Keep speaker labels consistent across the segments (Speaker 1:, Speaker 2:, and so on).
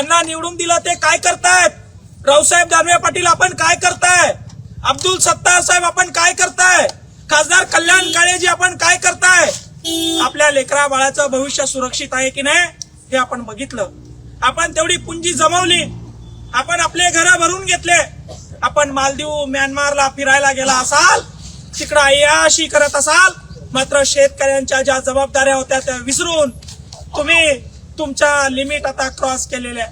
Speaker 1: ज्यांना निवडून दिलं ते काय करतायत? रावसाहेब दानवे पाटील आपण काय करताय? अब्दुल सत्तार साहेब आपण काय करताय? खासदार कल्याण काळेजी आपण काय करताय? आपल्या लेकरा बाळाचं भविष्य सुरक्षित आहे की नाही हे आपण बघितलं. आपण तेवढी पुंजी जमवली. आपण आपले घर भरून घेतले. आपण मालदीव म्यानमारला फिरायला गेला असाल तिकडं अयाशी करत असाल मात्र शेतकऱ्यांच्या ज्या जबाबदाऱ्या होत्या त्या विसरून तुम्ही तुमच्या लिमिट आता क्रॉस केलेल्या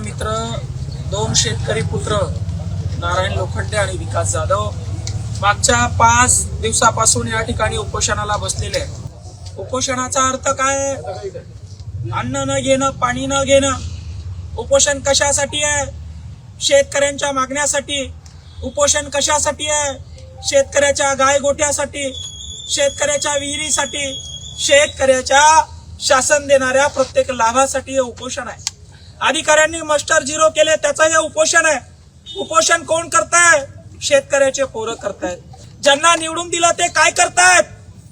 Speaker 1: मित्र दोन शेतकरी पुत्र नारायण लोखंडे आणि विकास जाधव मागच्या पाच दिवसापासून या ठिकाणी उपोषणाला बसलेले उपोषणाचा अर्थ काय? अन्न न घेणं पाणी न घेणं. उपोषण कशासाठी आहे? शेतकऱ्यांच्या मागण्यासाठी. उपोषण कशासाठी आहे? शेतकऱ्याच्या गाय गोठ्यासाठी शेतकऱ्याच्या विहिरीसाठी शेतकऱ्याच्या शासन देणाऱ्या प्रत्येक लाभासाठी हे उपोषण आहे. अधिकाऱ्यांनी मास्टर झिरो केले त्याचं हे उपोषण आहे. उपोषण कोण करताय? शेतकऱ्याचे पोरं करतायत ज्यांना निवडून दिलं ते काय करतायत?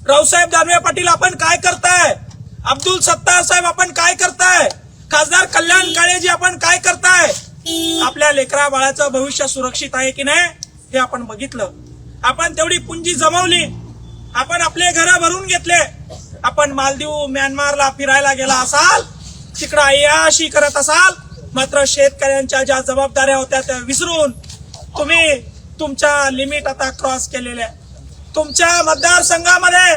Speaker 1: रावसाहेब दानवे पाटील आपण काय करताय? अब्दुल सत्तार साहेब आपण काय करताय? खासदार कल्याण काळेजी आपण काय करताय? आपल्या लेकरा बाळाचं भविष्य सुरक्षित आहे की नाही हे आपण बघितलं. आपण तेवढी पुंजी जमवली. आपण आपले घर भरून घेतले. आपण मालदीव म्यानमारला फिरायला गेला असाल तिकडं अयाशी करत असाल मात्र शेतकऱ्यांच्या ज्या जबाबदाऱ्या होत्या त्या विसरून तुम्ही तुमच्या लिमिट आता क्रॉस केलेल्या तुमच्या मतदारसंघामध्ये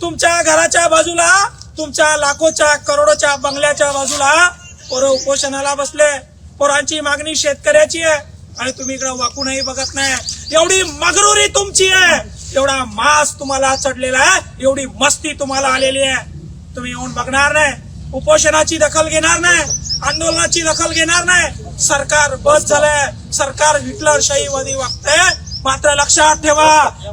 Speaker 1: तुमच्या घराच्या बाजूला तुमच्या लाखोच्या करोडोच्या बंगल्याच्या बाजूला पोरं उपोषणाला बसले. पोरांची मागणी शेतकऱ्याची आहे. आणि तुम्ही इकडे वाकूनही बघत नाही. एवढी मगरुरी तुमची आहे. एवढा मास तुम्हाला चढलेला आहे. एवढी मस्ती तुम्हाला आलेली आहे. तुम्ही येऊन बघणार नाही. उपोषणाची दखल घेणार नाही आंदोलनाची दखल घेणार नाही. सरकार बस झालंय. सरकार हिटलरशाहीवादी वागतंय. मात्र लक्षात ठेवा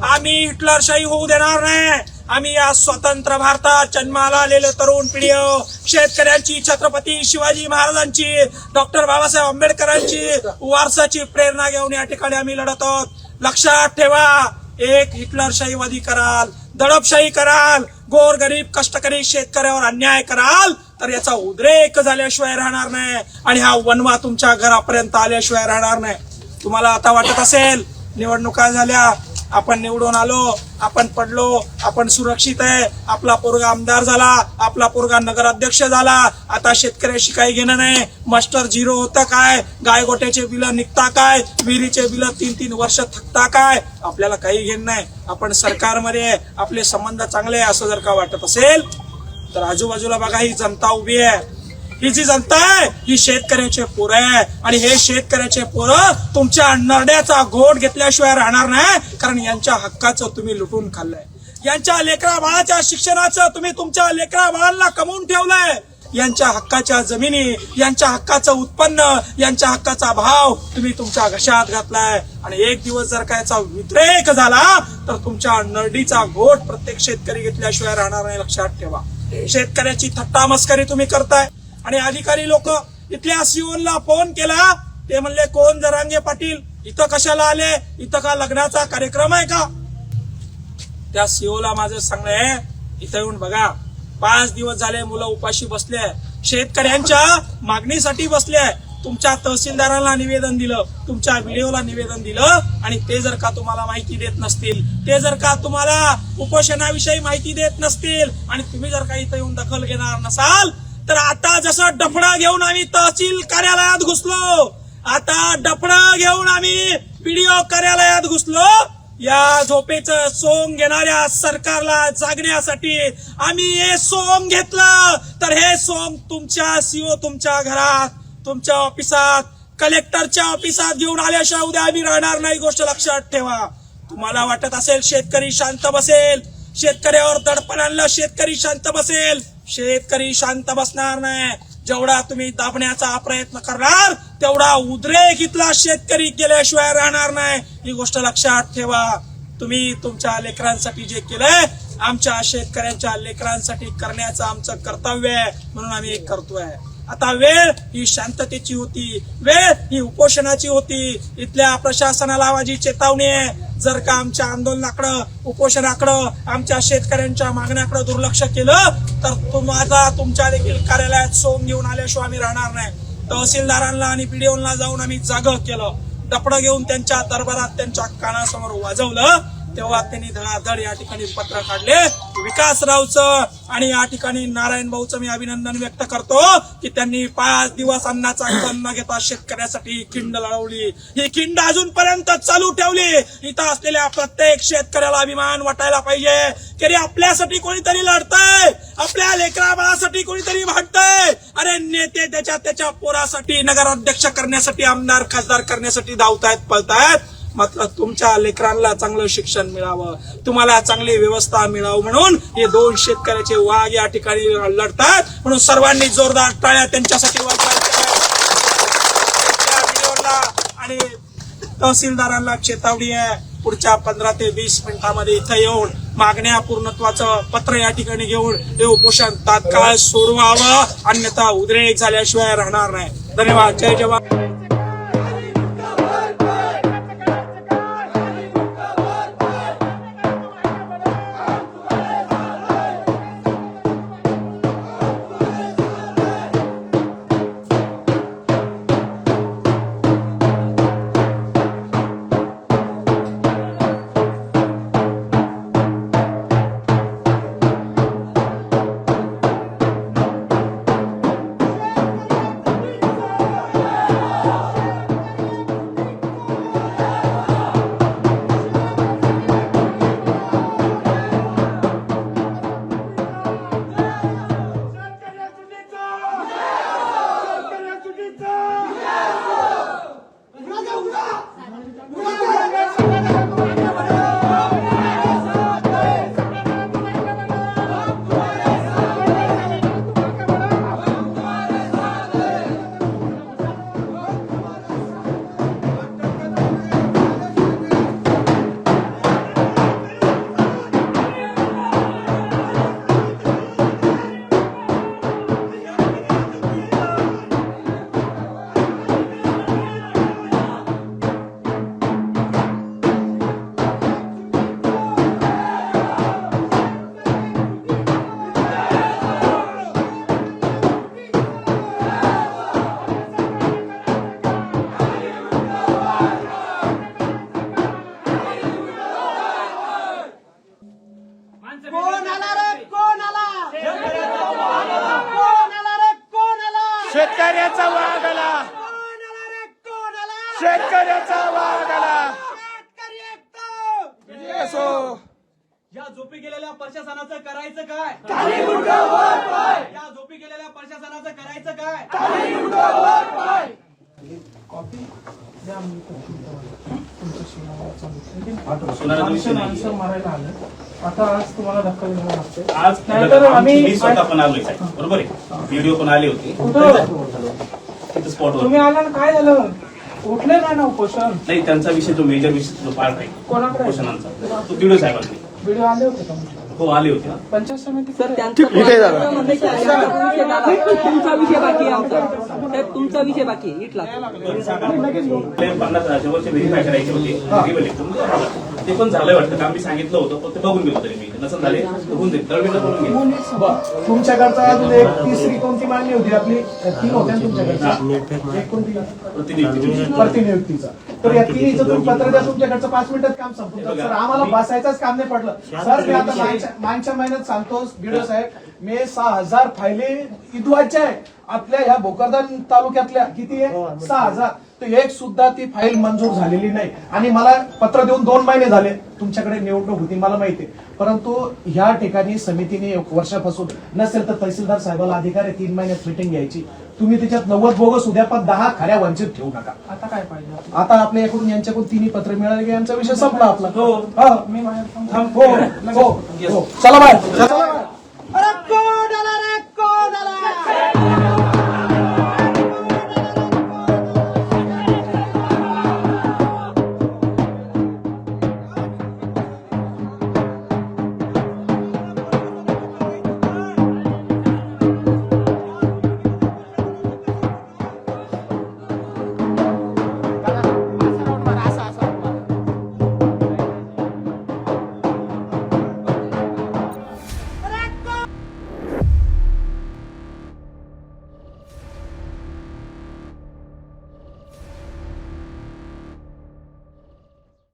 Speaker 1: आम्ही हिटलरशाही होऊ देणार नाही. आम्ही या स्वतंत्र भारतात जन्माला आलेले तरुण पिढी शेतकऱ्यांची छत्रपती शिवाजी महाराजांची डॉक्टर बाबासाहेब आंबेडकरांची वारसाची प्रेरणा घेऊन या ठिकाणी आम्ही लढत आहोत. लक्षात ठेवा एक हिटलरशाहीवादी कराल दडपशाही कराल गोर गरीब कष्टकरी शेतकऱ्यावर अन्याय कराल. तर याचा उद्रेक झाल्याशिवाय राहणार नाही आणि हा वनवा तुमच्या घरापर्यंत आल्याशिवाय राहणार नाही. तुम्हाला आता वाटत असेल निवडणुका झाल्या आपण निवडून आलो आपण पडलो आपण सुरक्षित आहे आपला पोरगा आमदार झाला आपला पोरगा नगराध्यक्ष झाला आता शेतकऱ्याशी काही घेणं नाही. मास्टर झिरो होतं काय? गाय गोट्याचे बिलं निघता काय? विहिरीचे बिलं तीन तीन वर्ष थकता काय? आपल्याला काही घेणं नाही. आपण सरकारमध्ये आपले संबंध चांगले आहे असं जर का वाटत असेल तर आजूबाजूला बघा ही जनता उभी आहे. ही जी जनता आहे ही शेतकऱ्याचे पोरं आहे. आणि हे शेतकऱ्याचे पोरं तुमच्या नरड्याचा घोट घेतल्याशिवाय राहणार नाही कारण यांच्या हक्काचं तुम्ही लुटून खाल्लंय. यांच्या लेकरा बाळाच्या शिक्षणाचं तुम्ही तुमच्या लेकरा बाळांना कमवून ठेवलंय. यांच्या हक्काच्या जमिनी यांच्या हक्काचं उत्पन्न यांच्या हक्काचा भाव तुम्ही तुमच्या घशात घातलाय. आणि एक दिवस जर का याचा उद्रेक झाला तर तुमच्या नरडीचा घोट प्रत्येक शेतकरी घेतल्याशिवाय राहणार नाही लक्षात ठेवा. शेतकऱ्याची थट्टा मस्करी तुम्ही करताय. आणि अधिकारी लोक इथल्या सीओनला फोन केला. ते म्हणले कोण जरांगे पाटील? इथं कशाला आले? इथं का लग्नाचा कार्यक्रम आहे का? त्या सीओला माझं सांगणं आहे इथं येऊन बघा. पाच दिवस झाले मुलं उपाशी बसले शेतकऱ्यांच्या मागणीसाठी बसले तुमच्या तहसीलदाराला निवेदन दिलं तुमच्या व्हिडिओला निवेदन दिलं आणि ते जर का तुम्हाला माहिती देत नसतील ते जर का तुम्हाला उपोषणाविषयी माहिती देत नसतील आणि तुम्ही जर का इथं येऊन दखल घेणार नसाल तर आता जसं डफडा घेऊन आम्ही तहसील कार्यालयात घुसलो आता डफडा घेऊन आम्ही व्हिडिओ कार्यालयात घुसलो या झोपेच सोंग घेणाऱ्या सरकारला जागण्यासाठी आम्ही हे सोंग घेतलं. तर हे सोंग तुमच्या सीओ तुमच्या घरात तुमच्या ऑफिसात कलेक्टरच्या ऑफिसात घेऊन आल्याशिवाय उद्या आम्ही राहणार नाही गोष्ट लक्षात ठेवा. तुम्हाला वाटत असेल शेतकरी शांत बसेल शेतकऱ्यावर दडपण आणलं शेतकरी शांत बसेल. शेतकरी शांत बसणार नाही. जेवढा तुम्ही दाबण्याचा प्रयत्न करणार तेवढा उद्रेक इथला शेतकरी केल्याशिवाय राहणार नाही ही गोष्ट लक्षात ठेवा. तुम्ही तुमच्या लेकरांसाठी जे केलंय आमच्या शेतकऱ्यांच्या लेकरांसाठी करण्याचं आमचं कर्तव्य आहे म्हणून आम्ही एक करतोय. आता वेळ ही शांततेची होती. वेळ ही उपोषणाची होती. इथल्या प्रशासनाला माझी चेतावणी आहे. जर का आमच्या आंदोलनाकडं उपोषणाकडं आमच्या शेतकऱ्यांच्या मागण्याकडे दुर्लक्ष केलं तर तुम्हाला तुमच्या देखील कार्यालयात सोंग घेऊन आल्याशिवाय आम्ही राहणार नाही. तहसीलदारांना आणि पीडीओला जाऊन आम्ही जाग केलं. डपडं घेऊन त्यांच्या दरबारात त्यांच्या कानासमोर वाजवलं. तेव्हा त्यांनी धडाधड या ठिकाणी पत्र काढले. विकासरावचं आणि या ठिकाणी नारायण भाऊचं मी अभिनंदन व्यक्त करतो की त्यांनी पाच दिवस अन्नाचा अन्न न घेता शेतकऱ्यासाठी खिंड लढवली ही खिंड अजूनपर्यंत चालू ठेवली. इथं असलेल्या प्रत्येक शेतकऱ्याला अभिमान वाटायला पाहिजे की आपल्यासाठी कोणीतरी लढतंय. आपल्या लेकरा बाळासाठी कोणीतरी भांडतंय. अरे नेते त्याच्या त्याच्या पोरासाठी नगराध्यक्ष करण्यासाठी आमदार खासदार करण्यासाठी धावतायत पळतायत. मात्र तुमच्या लेकरांना चांगलं शिक्षण मिळावं तुम्हाला चांगली व्यवस्था मिळावं म्हणून हे दोन शेतकऱ्याचे वाघ या ठिकाणी लढतात. म्हणून सर्वांनी जोरदार टाळ्या त्यांच्यासाठी आणि तहसीलदारांना चेतावणी आहे. पुढच्या पंधरा ते वीस मिनिटांमध्ये इथं येऊन मागण्या पूर्णत्वाचं पत्र या ठिकाणी घेऊन हे उपोषण तात्काळ सोडवावं. अन्यथा उद्रेक झाल्याशिवाय राहणार नाही. धन्यवाद. जय जवान.
Speaker 2: कोण आला रे? कोण आला? कोण आला रे? कोण आला?
Speaker 1: शेतकऱ्याचा वाघ आला.
Speaker 2: कोण आला रे? कोण आला?
Speaker 1: शेतकऱ्याचा वाघ आला.
Speaker 2: शेतकरी एकटा.
Speaker 1: असो
Speaker 3: या झोपी गेलेल्या प्रशासनाचं करायचं काय? या झोपी गेलेल्या प्रशासनाचं करायचं काय?
Speaker 1: माणसं मारायला आले. आता आज तुम्हाला धक्का द्यावा लागते
Speaker 4: आज
Speaker 1: नाहीतर
Speaker 4: आम्ही
Speaker 1: आम्ही-
Speaker 4: मी स्वतः पण आलोय साहेब. बरोबर आहे? व्हिडिओ पण आले होते.
Speaker 1: कुठं
Speaker 4: तिथं स्पॉटवर
Speaker 1: तुम्ही आला ना काय झालं? उठले नाही ना उपोषण?
Speaker 4: नाही त्यांचा विषय तो मेजर विषय जो पार्ट आहे.
Speaker 1: कोणाकडे
Speaker 4: उपोषणांचा. तो व्हिडिओ साहेबांनी
Speaker 1: व्हिडिओ आले होते का
Speaker 4: हो आले होते
Speaker 1: पंचायत समिती
Speaker 5: तुमचा विषय बाकी आहे आमचा साहेब तुमचा विषय बाकी
Speaker 4: पन्नास व्हेरीफाय करायचे होते आहे. ते पण झालंय वाटतं काम मी सांगितलं होतं पण ते बघून घेतो तरी मी. नसेल झाले तर होऊन जाईल दळवीला बोलून घेईल
Speaker 6: बरं. तुमच्याकडचा अजून एक तिसरी कोणती मागणी होती? आपली तीन होत्या ना तुमच्याकडच्या? एक कोणती?
Speaker 4: प्रतिनिधी
Speaker 6: प्रतिनियुक्तीचा. तर या तिन्हीचं तुम्ही पत्र द्या तुमच्याकडचं पाच मिनिटात काम जातं. सर आम्हाला बसायचंच काम नाही पडलं. सर मी आता मागच्या मागच्या महिन्यात सांगतो बिडो साहेब मी सहा हजार फायली इदवायच्या आहे. आपल्या ह्या भोकरदान तालुक्यातल्या किती आहे? सहा हजार. तर एक सुद्धा ती फाईल मंजूर झालेली नाही. आणि मला पत्र देऊन दोन महिने झाले तुमच्याकडे निवडणूक होती मला माहिती आहे. परंतु ह्या ठिकाणी समितीने एक वर्षापासून नसेल तर तहसीलदार साहेबाला अधिकार आहे तीन महिन्यात मिटिंग घ्यायची. तुम्ही त्याच्यात नव्वद बोगस उद्या पण दहा खऱ्या वंचित ठेवू नका.
Speaker 7: आता काय पाहिजे?
Speaker 6: आता आपल्या इकडून यांच्याकडून तिन्ही पत्र मिळाले की यांचा विषय संपला आपला.
Speaker 4: हो.
Speaker 6: हो. हो हो. चला बाय